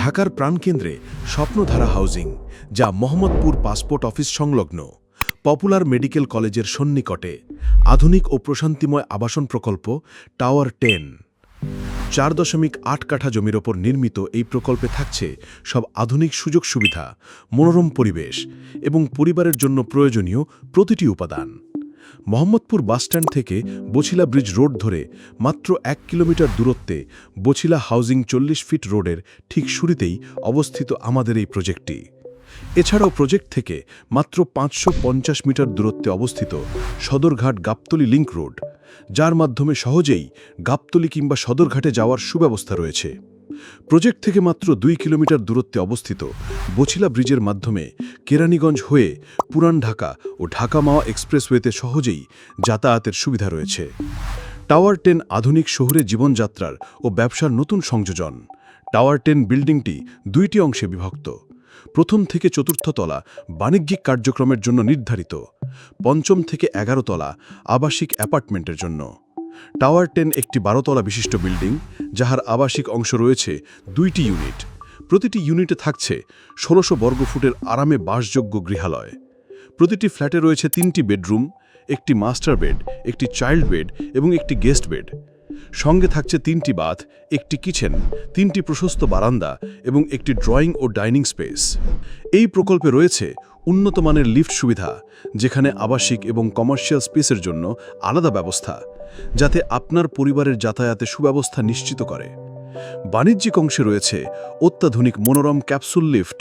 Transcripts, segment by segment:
ঢাকার প্রাণকেন্দ্রে স্বপ্নধারা হাউজিং, যা Mohammadpur passport office সংলগ্ন, পপুলার মেডিকেল কলেজের সন্নিকটে, আধুনিক ও প্রশান্তিময় আবাসন প্রকল্প টাওয়ার টেন। চার দশমিক আট কাঠা জমির ওপর নির্মিত এই প্রকল্পে থাকছে সব আধুনিক সুযোগ সুবিধা, মনোরম পরিবেশ এবং পরিবারের জন্য প্রয়োজনীয় প্রতিটি উপাদান। মোহাম্মদপুর বাসস্ট্যান্ড থেকে বছিলা ব্রিজ রোড ধরে মাত্র এক কিলোমিটার দূরত্বে বছিলা হাউজিং চল্লিশ ফিট রোডের ঠিক শুরুতেই অবস্থিত আমাদের এই প্রজেক্টটি। এছাড়াও প্রজেক্ট থেকে মাত্র পাঁচশো পঞ্চাশ মিটার দূরত্বে অবস্থিত সদরঘাট গাবতলি লিংক রোড, যার মাধ্যমে সহজেই গাবতলি কিংবা সদরঘাটে যাওয়ার সুব্যবস্থা রয়েছে। প্রজেক্ট থেকে মাত্র দুই কিলোমিটার দূরত্বে অবস্থিত বছিলা ব্রিজের মাধ্যমে কেরানীগঞ্জ হয়ে পুরান ঢাকা ও ঢাকা মাওয়া এক্সপ্রেসওয়েতে সহজেই যাতায়াতের সুবিধা রয়েছে। টাওয়ার টেন আধুনিক শহুরে জীবনযাত্রার ও ব্যবসার নতুন সংযোজন। টাওয়ার টেন বিল্ডিংটি দুইটি অংশে বিভক্ত। প্রথম থেকে চতুর্থ তলা বাণিজ্যিক কার্যক্রমের জন্য নির্ধারিত। পঞ্চম থেকে এগারো তলা আবাসিক অ্যাপার্টমেন্টের জন্য। টাওয়ার টেন একটি বারোতলা বিশিষ্ট বিল্ডিং যাহার আবাসিক অংশ রয়েছে দুইটি ইউনিট প্রতিটি ইউনিটে থাকছে ষোলোশো বর্গফুটের আরামে বাসযোগ্য গৃহালয়। প্রতিটি ফ্ল্যাটে রয়েছে তিনটি বেডরুম একটি মাস্টার বেড একটি চাইল্ড বেড এবং একটি গেস্ট বেড সঙ্গে থাকছে তিনটি বাথ একটি কিচেন তিনটি প্রশস্ত বারান্দা এবং একটি ড্রয়িং ও ডাইনিং স্পেস এই প্রকল্পে রয়েছে উন্নত মানের লিফট সুবিধা, যেখানে আবাসিক এবং কমার্শিয়াল স্পেসের জন্য আলাদা ব্যবস্থা, যাতে আপনার পরিবারের যাতায়াতে সুব্যবস্থা নিশ্চিত করে। বাণিজ্যিক অংশে রয়েছে অত্যাধুনিক মনোরম ক্যাপসুল লিফট,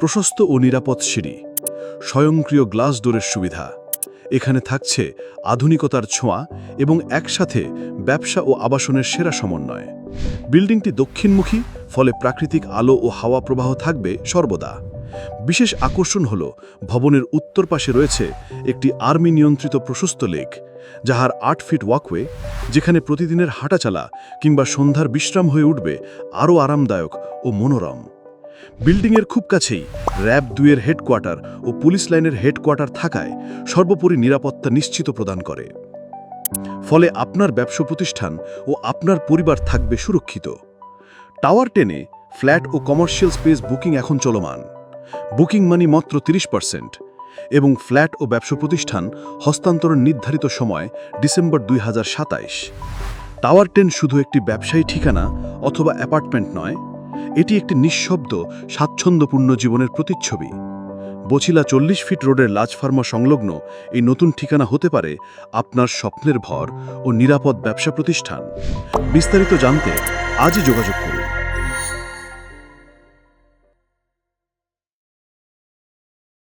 প্রশস্ত ও নিরাপদ সিঁড়ি, স্বয়ংক্রিয় গ্লাস ডোরের সুবিধা। এখানে থাকছে আধুনিকতার ছোঁয়া এবং একসাথে ব্যবসা ও আবাসনের সেরা সমন্বয়। বিল্ডিংটি দক্ষিণমুখী, ফলে প্রাকৃতিক আলো ও হাওয়া প্রবাহ থাকবে সর্বদা। বিশেষ আকর্ষণ হল, ভবনের উত্তর পাশে রয়েছে একটি আর্মি নিয়ন্ত্রিত প্রশস্ত লেক, যাহার আট ফিট ওয়াকওয়ে যেখানে প্রতিদিনের হাঁটাচালা কিংবা সন্ধ্যার বিশ্রাম হয়ে উঠবে আরও আরামদায়ক ও মনোরম। বিল্ডিংয়ের খুব কাছেই র্যাব দুয়ের হেডকোয়ার্টার ও পুলিশ লাইনের হেডকোয়ার্টার থাকায় সর্বোপরি নিরাপত্তা নিশ্চিত প্রদান করে। ফলে আপনার ব্যবসা প্রতিষ্ঠান ও আপনার পরিবার থাকবে সুরক্ষিত। টাওয়ার টেনে ফ্ল্যাট ও কমার্শিয়াল স্পেস বুকিং এখন চলমান। বুকিং মানি মাত্র তিরিশ পার্সেন্ট এবং ফ্ল্যাট ও ব্যবসা প্রতিষ্ঠান হস্তান্তরণ নির্ধারিত সময় ডিসেম্বর দুই হাজার টাওয়ার টেন শুধু একটি ব্যবসায়ী ঠিকানা অথবা অ্যাপার্টমেন্ট নয়, এটি একটি নিঃশব্দ, স্বাচ্ছন্দ্যপূর্ণ জীবনের প্রতিচ্ছবি। বছিলা চল্লিশ ফিট রোডের লাজ ফার্মা সংলগ্ন এই নতুন ঠিকানা হতে পারে আপনার স্বপ্নের ভর ও নিরাপদ ব্যবসা প্রতিষ্ঠান। বিস্তারিত জানতে আজই যোগাযোগ করুন।